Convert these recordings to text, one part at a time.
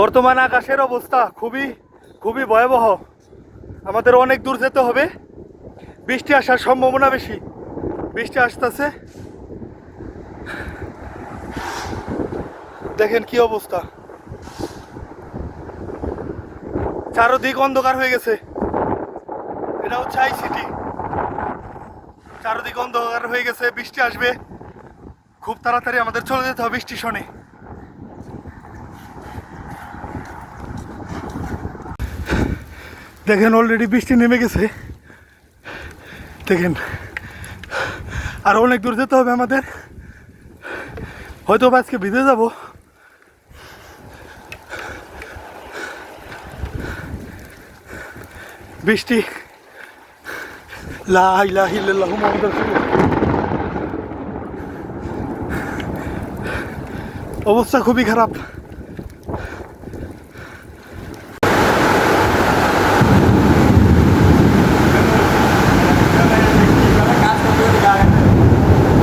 বর্তমান আকাশের অবস্থা খুবই খুবই ভয়াবহ। আমাদের অনেক দূর যেতে হবে। বৃষ্টি আসার সম্ভাবনা বেশি। বৃষ্টি আসতেছে। দেখেন কি অবস্থা। চারোদিক অন্ধকার হয়ে গেছে। এটা হচ্ছে আইসিটি চারোদিক অন্ধকার হয়ে গেছে, বৃষ্টি আসবে। খুব তাড়াতাড়ি আমাদের চলে যেতে হবে বৃষ্টি স্টেশনে। দেখেন অলরেডি বৃষ্টি নেমে গেছে। দেখেন, আর অনেক দূর যেতে হবে আমাদের। হয়তো আজকে ভিজে যাব। বৃষ্টি। লা ইলাহা ইল্লাল্লাহু মুহাম্মাদুর রাসূলুল্লাহ। অবস্থা খুবই খারাপ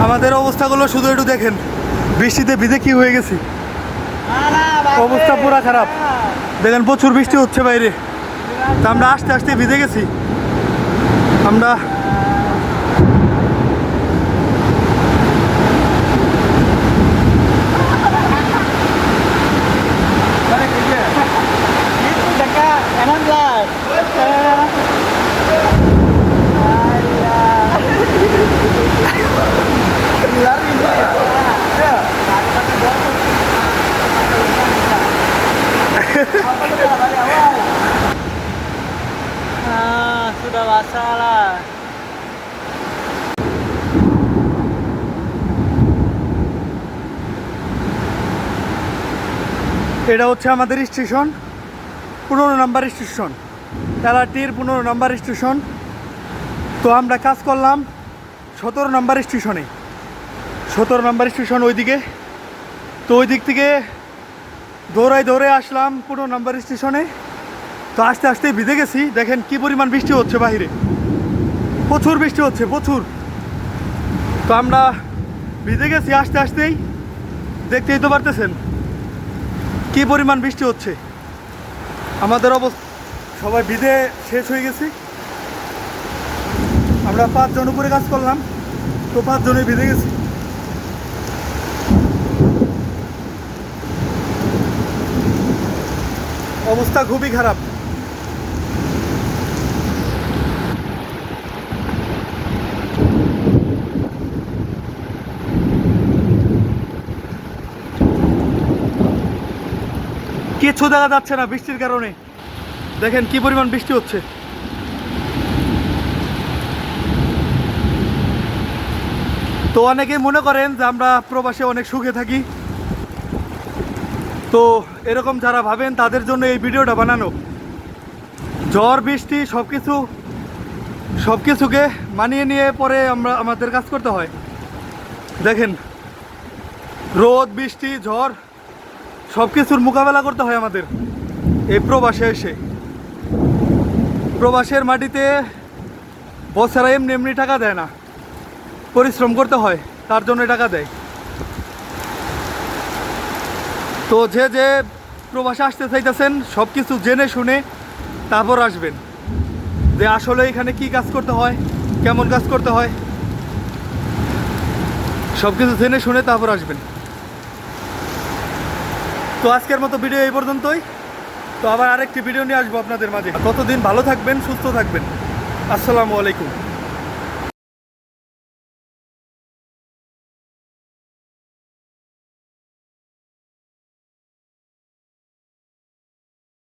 আমাদের অবস্থাগুলো শুধু একটু দেখেন। বৃষ্টিতে ভিজে কি হয়ে গেছি? অবস্থা পুরা খারাপ। দেখেন প্রচুর বৃষ্টি হচ্ছে বাইরে। তা আমরা আস্তে আস্তে ভিজে গেছি। আমরা Basah lah. এটা হচ্ছে আমাদের স্টেশন, পনেরো নাম্বার স্টেশন। তেলাটির পনেরো নাম্বার স্টেশন। তো আমরা কাজ করলাম সতেরো নাম্বার স্টেশনে। সতেরো নাম্বার স্টেশন ওইদিকে। তো ওই দিক থেকে দৌড়ায় দৌড়ে আসলাম পনেরো নাম্বার স্টেশনে। তো আস্তে আস্তে ভিজে গেছি। দেখেন কি পরিমাণ বৃষ্টি হচ্ছে বাহিরে। প্রচুর বৃষ্টি হচ্ছে, প্রচুর। তো আমরা ভিজে গেছি আস্তে আস্তেই। দেখতেই তো পারতেছেন কি পরিমাণ বৃষ্টি হচ্ছে। আমাদের অবস্থা সবাই বিদে শেষ হয়ে গেছি। আমরা পাঁচজন উপরে কাজ করলাম, তো পাঁচজনে বিদে গেছি। অবস্থা খুবই খারাপ। কিছু দেখা যাচ্ছে না বৃষ্টির কারণে। দেখেন কি পরিমাণ বৃষ্টি হচ্ছে। তো অনেকে মনে করেন যে আমরা প্রবাসে অনেক সুখে থাকি। তো এরকম যারা ভাবেন, তাদের জন্য এই ভিডিওটা বানানো। ঝড়, বৃষ্টি সব কিছু সব কিছুকে মানিয়ে নিয়ে পরে আমরা আমাদের কাজ করতে হয়। দেখেন, রোদ, বৃষ্টি, ঝড় সব কিছুর মোকাবেলা করতে হয় আমাদের। এই প্রবাসে এসে। প্রবাসের মাটিতে বছরা এমনি এমনি টাকা দেয় না। পরিশ্রম করতে হয়, তার জন্য টাকা দেয়। তো যে যে প্রবাসে আসতে চাইতেছেন সব কিছু জেনে শুনে তারপর আসবেন। যে আসলে এখানে কি কাজ করতে হয়, কেমন কাজ করতে হয় সব কিছু জেনে শুনে তারপর আসবেন। তো আজকের মতো ভিডিও এই পর্যন্তই। তো আবার আরেকটি ভিডিও নিয়ে আসব আপনাদের মাঝে। ততদিন ভালো থাকবেন, সুস্থ থাকবেন। আসসালামু আলাইকুম।